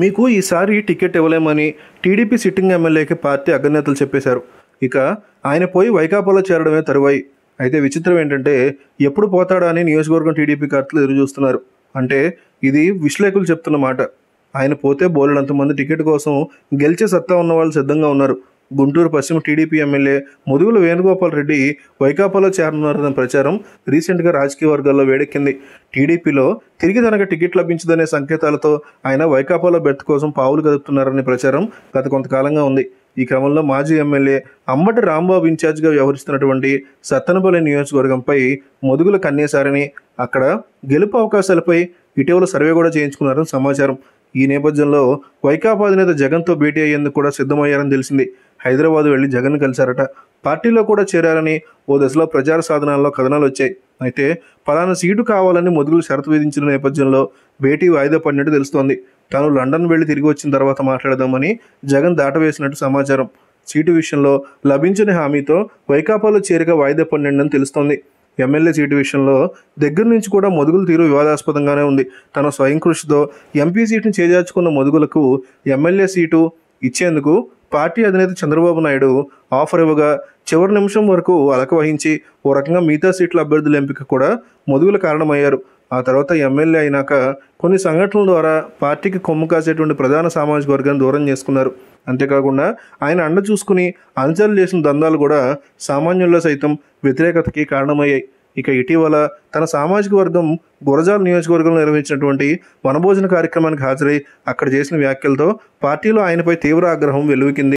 మీకు ఈసారి టికెట్ ఇవ్వలేమని టీడీపీ సిట్టింగ్ ఎమ్మెల్యేకి పార్టీ అగ్రనేతలు చెప్పేశారు. ఇక ఆయన పోయి వైకాపాలో చేరడమే తరువాయి. అయితే విచిత్రం ఏంటంటే ఎప్పుడు పోతాడా అని నియోజకవర్గం టీడీపీ కార్తలు ఎదురు చూస్తున్నారు అంటే ఇది విశ్లేషకులు చెప్తున్న మాట. ఆయన పోతే బోలెడంతమంది టికెట్ కోసం గెలిచే సత్తా ఉన్న వాళ్ళు సిద్ధంగా ఉన్నారు. గుంటూరు పశ్చిమ టీడీపీ ఎమ్మెల్యే ముదుగుల వేణుగోపాల్ రెడ్డి వైకాపాలో చేరనున్నారన్న ప్రచారం రీసెంట్గా రాజకీయ వర్గాల్లో వేడెక్కింది. టీడీపీలో తిరిగి తనకు టికెట్ లభించదనే సంకేతాలతో ఆయన వైకాపాలో బెర్త్ కోసం పావులు కదుపుతున్నారనే ప్రచారం గత కొంతకాలంగా ఉంది. ఈ క్రమంలో మాజీ ఎమ్మెల్యే అంబటి రాంబాబు ఇన్ఛార్జిగా వ్యవహరిస్తున్నటువంటి సత్తనపల్లి నియోజకవర్గంపై మొదుగుల కన్నేశారని అక్కడ గెలుపు అవకాశాలపై ఇటీవల సర్వే కూడా చేయించుకున్నారని సమాచారం. ఈ నేపథ్యంలో వైకాపా అధినేత జగన్తో భేటీ అయ్యేందుకు కూడా సిద్ధమయ్యారని తెలిసింది. హైదరాబాద్ వెళ్ళి జగన్ కలిశారట. పార్టీలో కూడా చేరారని ఓ దశలో ప్రచార సాధనాల్లో కథనాలు వచ్చాయి. అయితే పలానా సీటు కావాలని మొదుగులు షరతు విధించిన నేపథ్యంలో భేటీ వాయిదా పడినట్టు తెలుస్తోంది. తాను లండన్ వెళ్ళి తిరిగి వచ్చిన తర్వాత మాట్లాడదామని జగన్ దాటవేసినట్టు సమాచారం. సీటు విషయంలో లభించిన హామీతో వైకాపాలో చేరిక వాయిదా పడినని తెలుస్తోంది. ఎమ్మెల్యే సీటు విషయంలో దగ్గర నుంచి కూడా మొదుగుల తీరు వివాదాస్పదంగానే ఉంది. తన స్వయం కృషితో ఎంపీ సీటును చేజార్చుకున్న మొదుగులకు ఎమ్మెల్యే సీటు ఇచ్చేందుకు పార్టీ అధినేత చంద్రబాబు నాయుడు ఆఫర్ ఇవ్వగా చివరి నిమిషం వరకు అలక వహించి ఓ రకంగా మిగతా సీట్ల అభ్యర్థుల ఎంపిక కూడా మొదుగుల కారణమయ్యారు. ఆ తర్వాత ఎమ్మెల్యే అయినాక కొన్ని సంఘటనల ద్వారా పార్టీకి కొమ్ము కాసేటువంటి ప్రధాన సామాజిక వర్గాన్ని దూరం చేసుకున్నారు. అంతేకాకుండా ఆయన అండ చూసుకుని అనుచరులు చేసిన దందాలు కూడా సామాన్యుల్లో సైతం వ్యతిరేకతకి కారణమయ్యాయి. ఇక ఇటీవల తన సామాజిక వర్గం గురజాల నియోజకవర్గంలో నిర్వహించినటువంటి వనభోజన కార్యక్రమానికి హాజరై అక్కడ చేసిన వ్యాఖ్యలతో పార్టీలో ఆయనపై తీవ్ర ఆగ్రహం వెలువకింది